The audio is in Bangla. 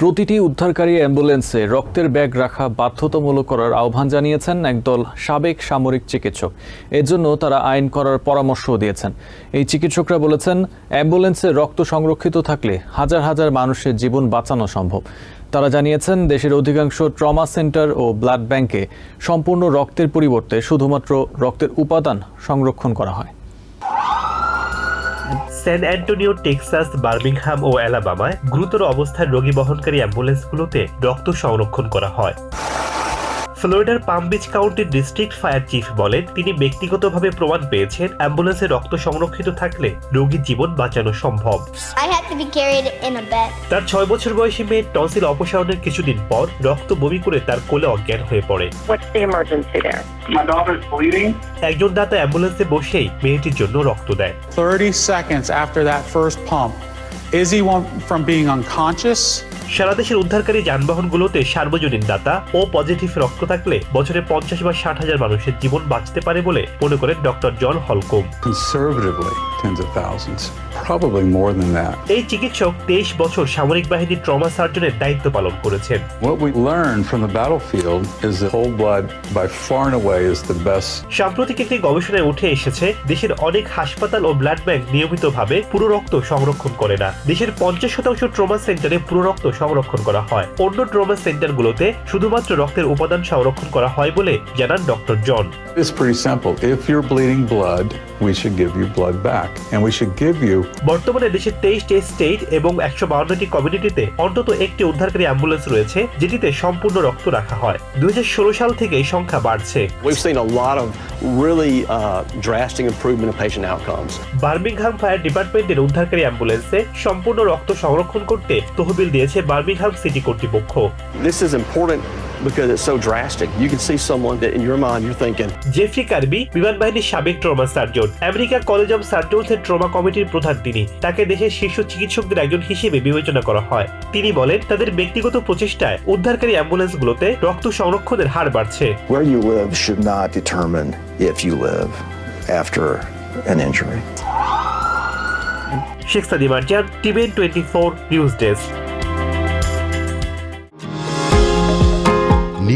প্রতিটি উদ্ধারকারী অ্যাম্বুলেন্সে রক্তের ব্যাগ রাখা বাধ্যতামূলক করার আহ্বান জানিয়েছেন একদল সাবেক সামরিক চিকিৎসক। এর জন্য তারা আইন করার পরামর্শও দিয়েছেন। এই চিকিৎসকরা বলেছেন, অ্যাম্বুলেন্সে রক্ত সংরক্ষিত থাকলে হাজার হাজার মানুষের জীবন বাঁচানো সম্ভব। তারা জানিয়েছেন, দেশের অধিকাংশ ট্রমা সেন্টার ও ব্লাড ব্যাংকে সম্পূর্ণ রক্তের পরিবর্তে শুধুমাত্র রক্তের উপাদান সংরক্ষণ করা হয়। স্যান অ্যান্টোনিও, টেক্সাস, বার্মিংহাম ও অ্যালাবামায় গুরুতর অবস্থায় রোগী বহনকারী অ্যাম্বুলেন্সগুলোতে রক্ত সংরক্ষণ করা হয়। ফ্লোরিডার পাম বিচ কাউন্টির ডিস্ট্রিক্ট ফায়ার চিফ বলেন তিনি ব্যক্তিগতভাবে প্রমাণ পেয়েছেন অ্যাম্বুলেন্সে রক্ত সংরক্ষিত থাকলে রোগীর জীবন বাঁচানো সম্ভব I had to be carried in a bed. তার ছয় বছর বয়সী মেয়ে টনসিল অপসারণের কিছুদিন পর রক্ত বমি করে তার কোলে অজ্ঞান হয়ে পড়ে What's the emergency there? My daughter's bleeding. একজন দাতা অ্যাম্বুলেন্সে বসেই মেয়েটির জন্য রক্ত দেয় 30 seconds after that first pump, Izzy went from being unconscious? সারা দেশের উদ্ধারকারী যানবাহনগুলোতে সার্বজনীন দাতা ও পজিটিভ রক্ত থাকলে বছরে পঞ্চাশ বা ষাট হাজার মানুষের জীবন বাঁচতে পারে বলে মনে করেন doctor John Holcomb. Tens of thousands, probably more than that. এই চিকিৎসক তেইশ বছর সামরিক বাহিনীর ট্রমা সার্জনের দায়িত্ব পালন করেছেন। What we learned from the battlefield is that whole blood, by far and away, is the best. সাম্প্রতিক একটি গবেষণায় উঠে এসেছে দেশের অনেক হাসপাতাল ও ব্লাড ব্যাংক নিয়মিতভাবে পুরো রক্ত সংরক্ষণ করে না। দেশের পঞ্চাশ শতাংশ ট্রমা সেন্টারে পুরো রক্ত সংরক্ষণ করা হয়। অন্য ট্রমা সেন্টারগুলোতে শুধুমাত্র রক্তের উপাদান সংরক্ষণ করা হয় বলে জানান doctor John. It's pretty simple. If you're bleeding blood, we should give you blood back. And we should give you বর্তমানে দেশের তেইশটি স্টেট এবং একশো বাউন্নটি কমিউনিটিতে অন্তত একটি উদ্ধারকারী অ্যাম্বুলেন্স রয়েছে যেটিতে সম্পূর্ণ রক্ত রাখা হয় দুই হাজার ষোলো সাল থেকে এই সংখ্যা বাড়ছে We've seen a lot of really uh, drastic improvement in patient outcomes. Birmingham fire ডিপার্টমেন্টের উদ্ধারকারী অ্যাম্বুলেন্সে সম্পূর্ণ রক্ত সংরক্ষণ করতে তহবিল দিয়েছে বার্মিংহাম সিটি কর্তৃপক্ষ This is important because it's so drastic. You can see someone that in your mind you're thinking, Jeffrey Kerby বিমান বাহিনীর সাবেক trauma surgeon. America college of সার্জনসের trauma কমিটির প্রধান তিনি। তাকে দেশের শীর্ষ চিকিৎসকদের একজন হিসেবে বিবেচনা করা হয়। তিনি বলেন তাদের ব্যক্তিগত প্রচেষ্টায় উদ্ধারকারী অ্যাম্বুলেন্সগুলোতে রক্ত সংরক্ষণের হার বাড়ছে। Where you live should not determine if you live after an injury. Sheikh Sadi Marjan TVN twenty four news desk.